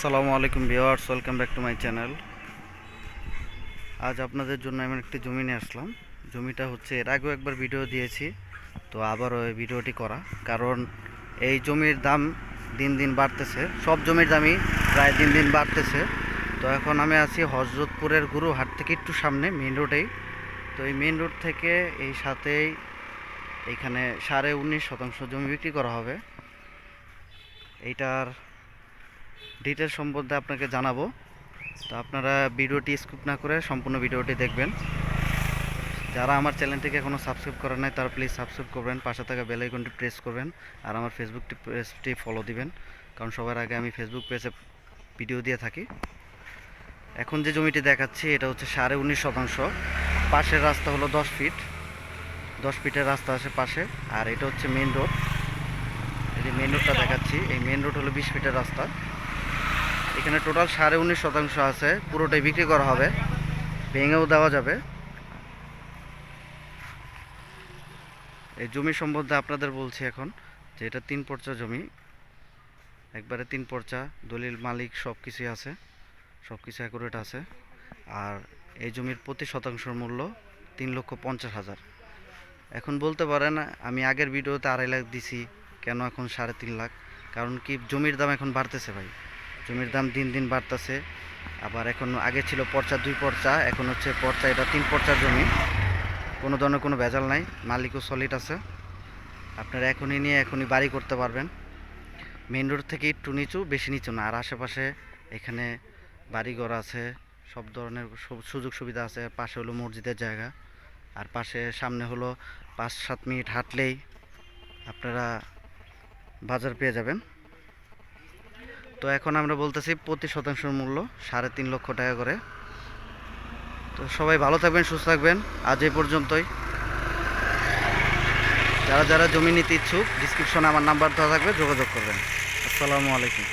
আসসালামু আলাইকুম viewers, welcome back to my channel. আজ আপনাদের জন্য আমি একটি জমি নিয়ে আসলাম। জমিটা হচ্ছে এর আগেও একবার ভিডিও দিয়েছি, তো আবারও এই ভিডিওটি করা। কারণ এই জমির দাম দিন দিন বাড়তেছে, সব জমির দামই প্রায় দিন দিন বাড়তেছে। তো এখন আমি আছি হজরতপুরের গুরু হাট থেকে একটু সামনে মেন রোডেই। তো এই মেন রোড থেকে এই সাথেই এখানে সাড়ে উনিশ শতাংশ জমি বিক্রি করা হবে। এইটার ডিটেলস সম্বন্ধে আপনাকে জানাব। তো আপনারা ভিডিওটি স্কিপ না করে সম্পূর্ণ ভিডিওটি দেখবেন। যারা আমার চ্যানেলটিকে এখনও সাবস্ক্রাইব করেন নাই, তারা প্লিজ সাবস্ক্রাইব করবেন, পাশে থাকা বেল আইকনটি প্রেস করবেন, আর আমার ফেসবুকটি পেজটি ফলো দিবেন, কারণ সবার আগে আমি ফেসবুক পেজে ভিডিও দিয়ে থাকি। এখন যে জমিটি দেখাচ্ছি, এটা হচ্ছে সাড়ে উনিশ শতাংশ। পাশের রাস্তা হলো দশ ফিট দশ ফিটের রাস্তা আছে পাশে, আর এটা হচ্ছে মেন রোড এই মেন রোডটা দেখাচ্ছি, এই মেন রোড হলো বিশ ফিটের রাস্তা। এখানে টোটাল সাড়ে উনিশ শতাংশ আছে, পুরোটাই বিক্রি করা হবে। ভেঙেও দেওয়া যাবে। এই জমি সম্বন্ধে আপনাদের বলছি এখন যে এটা তিন পর্চা জমি। একবারে তিন পর্চা, দলিল মালিক সব কিছুই আছে সব কিছু অ্যাকুরেট আছে। আর এই জমির প্রতি শতাংশের মূল্য তিন লক্ষ পঞ্চাশ হাজার। এখন বলতে পারেন, আমি আগের ভিডিওতে আড়াই লাখ দিছি, কেন এখন সাড়ে তিন লাখ? কারণ কি জমির দাম এখন বাড়তেছে ভাই। জমির দাম দিন দিন বাড়তেছে। আবার এখন আগে ছিল পর্চা, দুই পর্চা, এখন হচ্ছে পর্চা, এটা তিন পর্চার জমি। কোনো ধরনের কোনো ভেজাল নাই, মালিকও সলিড আছে। আপনারা এখনই নিয়ে এখনই বাড়ি করতে পারবেন। মেন রোড থেকে একটু নিচু, বেশি নিচু না। আর আশেপাশে এখানে বাড়িঘর আছে, সব ধরনের সুযোগ সুবিধা আছে। পাশে হলো মসজিদের জায়গা, আর পাশে সামনে হলো পাঁচ সাত মিনিট হাঁটলেই আপনারা বাজার পেয়ে যাবেন। তো এখন আমরা বলতেছি প্রতি শতাংশের মূল্য সাড়ে তিন লক্ষ টাকা করে। তো সবাই ভালো থাকবেন, সুস্থ থাকবেন। আজ এই পর্যন্তই। যারা যারা জমি নিতে ইচ্ছুক ডিসক্রিপশনে আমার নাম্বার দেওয়া থাকবে, যোগাযোগ করবেন। আসসালামু আলাইকুম।